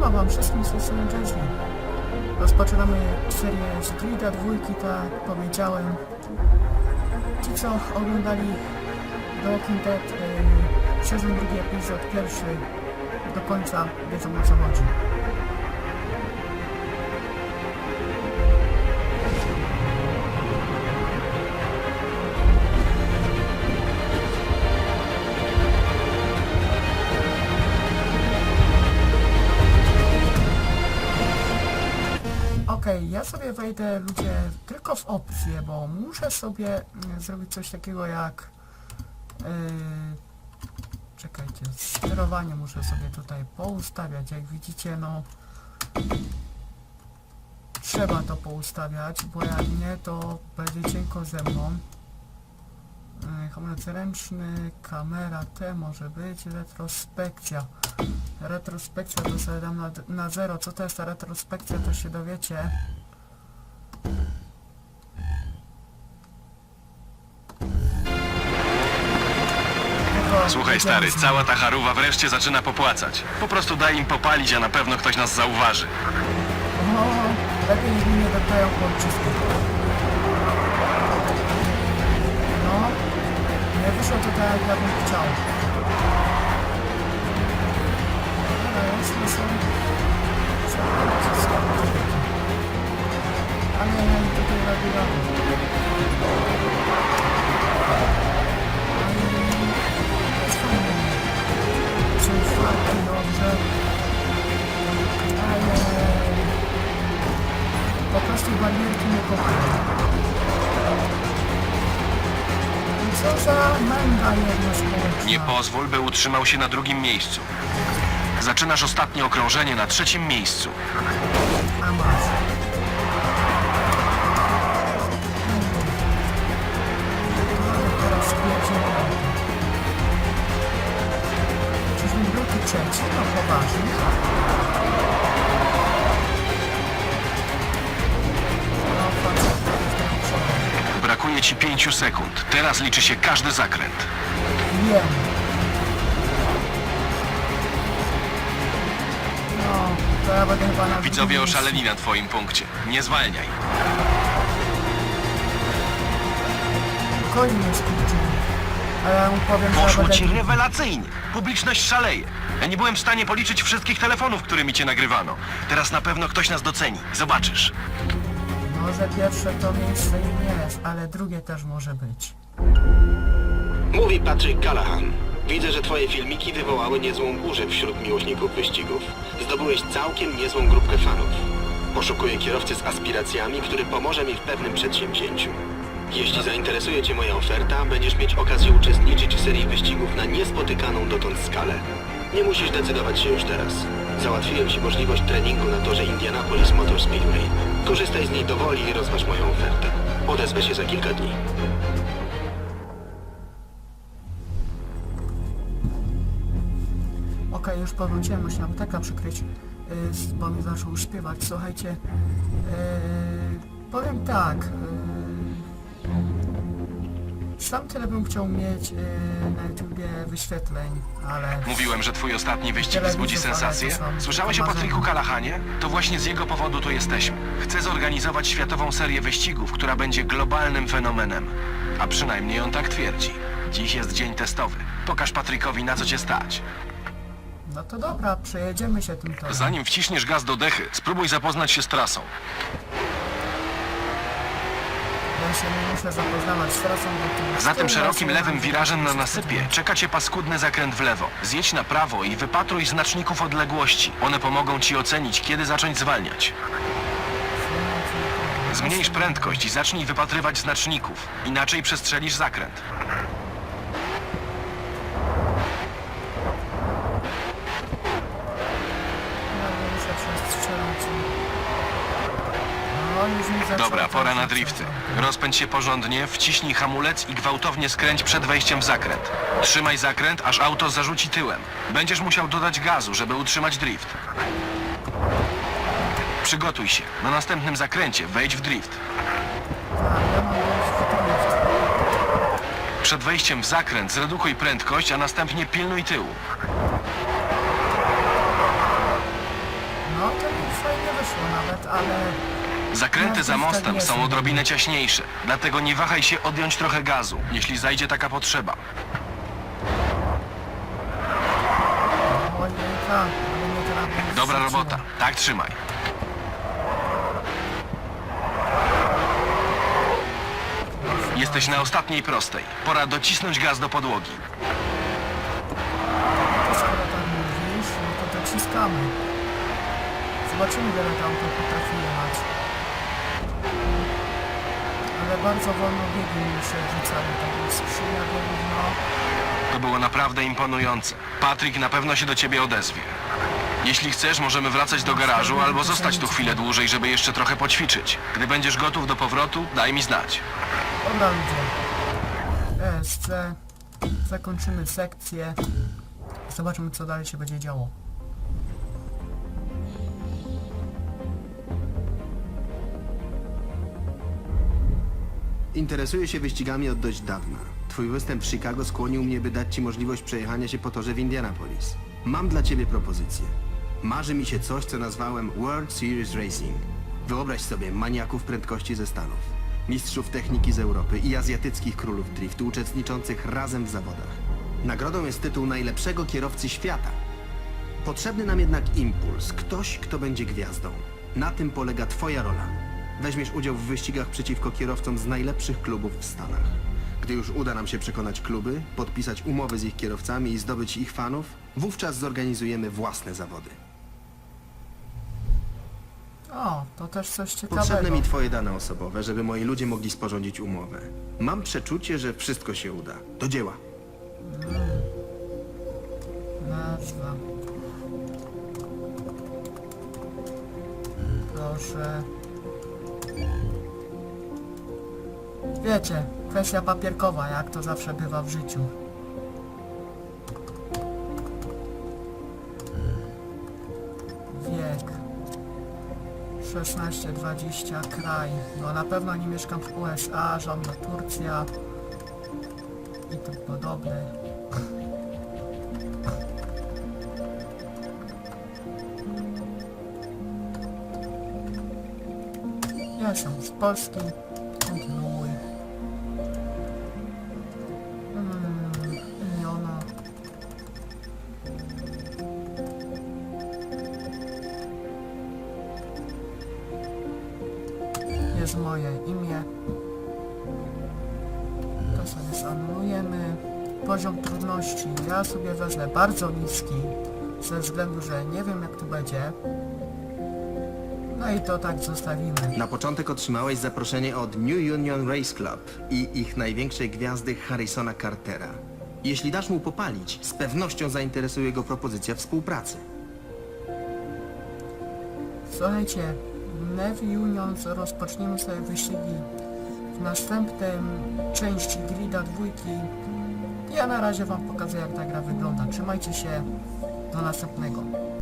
Siema wam wszystkim, z tej strony Jazzy. Rozpoczynamy serię z dwójki, tak jak powiedziałem. Ci co oglądali The Walking Dead, yy, sezon drugi, epizod pierwszy do końca wiedzą o co chodzi. Okej, ja sobie wejdę ludzie tylko w opcję, bo muszę sobie mm, zrobić coś takiego jak yy, czekajcie, sterowanie muszę sobie tutaj poustawiać, jak widzicie no trzeba to poustawiać, bo jak nie to będzie cienko ze mną. Yy, hamulec ręczny, kamera T może być, retrospekcja Retrospekcja to sobie dam na, na zero. Co to jest ta retrospekcja, to się dowiecie. Słuchaj stary, cała ta charuwa wreszcie zaczyna popłacać. Po prostu daj im popalić, a na pewno ktoś nas zauważy. O, lepiej niech mi nie dodają płaszczyzny. No, nie wyszło to tak, jak ja bym chciał. Wszystko. Ale tutaj robię. Jest fajnie. Są czwarty, dobrze. Ale... Po prostu barierki nie kochają. Co za męda jedna społeczna. Nie pozwól, by utrzymał się na drugim miejscu. Zaczynasz ostatnie okrążenie na trzecim miejscu. Brakuje ci pięciu sekund. Teraz liczy się każdy zakręt. To ja będę chyba na Widzowie oszaleli na twoim punkcie. Nie zwalniaj. Ale ja mu powiem, że ja Poszło będę... ci rewelacyjnie. Publiczność szaleje. Ja nie byłem w stanie policzyć wszystkich telefonów, którymi cię nagrywano. Teraz na pewno ktoś nas doceni. Zobaczysz. Może pierwsze to miejsce i nie jest, ale drugie też może być. Mówi Patrick Callahan. Widzę, że twoje filmiki wywołały niezłą burzę wśród miłośników wyścigów. Zdobyłeś całkiem niezłą grupkę fanów. Poszukuję kierowcy z aspiracjami, który pomoże mi w pewnym przedsięwzięciu. Jeśli zainteresuje cię moja oferta, będziesz mieć okazję uczestniczyć w serii wyścigów na niespotykaną dotąd skalę. Nie musisz decydować się już teraz. Załatwiłem ci możliwość treningu na torze Indianapolis Motor Speedway. Korzystaj z niej do woli i rozważ moją ofertę. Odezwę się za kilka dni. Okej, już powróciłem, musiałem apteka przykryć, yy, bo mi zaczął śpiewać. Słuchajcie, yy, powiem tak. Yy, sam tyle bym chciał mieć yy, na YouTubie wyświetleń, ale... Mówiłem, że twój ostatni wyścig wzbudzi sensację. Słyszałeś o. Patryku Kalahanie? To właśnie z jego powodu tu jesteśmy. Chcę zorganizować światową serię wyścigów, która będzie globalnym fenomenem. A przynajmniej on tak twierdzi. Dziś jest dzień testowy. Pokaż Patrykowi, na co cię stać. No to dobra, przejedziemy się tym torem. Zanim wciśniesz gaz do dechy, spróbuj zapoznać się z trasą. Ja się nie muszę zapoznawać z trasą, bo Za tym szerokim lewym że- wirażem na nasypie czeka cię paskudny zakręt w lewo. Zjedź na prawo i wypatruj znaczników odległości. One pomogą ci ocenić, kiedy zacząć zwalniać. Zmniejsz prędkość i zacznij wypatrywać znaczników. Inaczej przestrzelisz zakręt. Ja muszę przestrzelać. No, Dobra, pora na drifty. Rozpędź się porządnie, wciśnij hamulec i gwałtownie skręć przed wejściem w zakręt. Trzymaj zakręt, aż auto zarzuci tyłem. Będziesz musiał dodać gazu, żeby utrzymać drift. Przygotuj się. Na następnym zakręcie wejdź w drift. Przed wejściem w zakręt zredukuj prędkość, a następnie pilnuj tyłu. Wyszło nawet, ale Zakręty za No, mostem tak są jest. odrobinę ciaśniejsze, dlatego nie wahaj się odjąć trochę gazu, jeśli zajdzie taka potrzeba. ale teraz będzie Dobra robota, tak trzymaj. Jesteś na ostatniej prostej. Pora docisnąć gaz do podłogi. To skoro tak mówisz, no to dociskamy. Zobaczymy, ile to auto potrafi jechać. Ale bardzo wolno biegi mi się rzucały, tak skrzynia równo. To było naprawdę imponujące. Patryk na pewno się do ciebie odezwie. Jeśli chcesz, możemy wracać do garażu albo zostać tu chwilę dłużej, żeby jeszcze trochę poćwiczyć. Gdy będziesz gotów do powrotu, daj mi znać. Dobra ludzie. ESC. Zakończymy sekcję. Zobaczymy co dalej się będzie działo. Interesuję się wyścigami od dość dawna. Twój występ w Chicago skłonił mnie, by dać ci możliwość przejechania się po torze w Indianapolis. Mam dla ciebie propozycję. Marzy mi się coś, co nazwałem World Series Racing. Wyobraź sobie maniaków prędkości ze Stanów, mistrzów techniki z Europy i azjatyckich królów driftu uczestniczących razem w zawodach. Nagrodą jest tytuł najlepszego kierowcy świata. Potrzebny nam jednak impuls, ktoś, kto będzie gwiazdą. Na tym polega twoja rola. Weźmiesz udział w wyścigach przeciwko kierowcom z najlepszych klubów w Stanach. Gdy już uda nam się przekonać kluby, podpisać umowy z ich kierowcami i zdobyć ich fanów, wówczas zorganizujemy własne zawody. O, to też coś ciekawego. Potrzebne mi twoje dane osobowe, żeby moi ludzie mogli sporządzić umowę. Mam przeczucie, że wszystko się uda. Do dzieła. Nazwa. Proszę. Wiecie, kwestia papierkowa, jak to zawsze bywa w życiu. Wiek. 16-20, kraj. No na pewno nie mieszkam w USA, żadna Turcja i tym podobne. Ja jestem z Polski. Kontynuuj. Mm, imiona. Jest moje imię. To sobie zanulujemy. Poziom trudności ja sobie wezmę bardzo niski. Ze względu, że nie wiem jak tu będzie. No i to tak zostawimy. Na początek otrzymałeś zaproszenie od New Union Race Club i ich największej gwiazdy Harrisona Cartera. Jeśli dasz mu popalić, z pewnością zainteresuje go propozycja współpracy. Słuchajcie, Nev Unions rozpoczniemy sobie wyścigi w następnym części Grida dwójki. Ja na razie wam pokażę jak ta gra wygląda. Trzymajcie się, do następnego.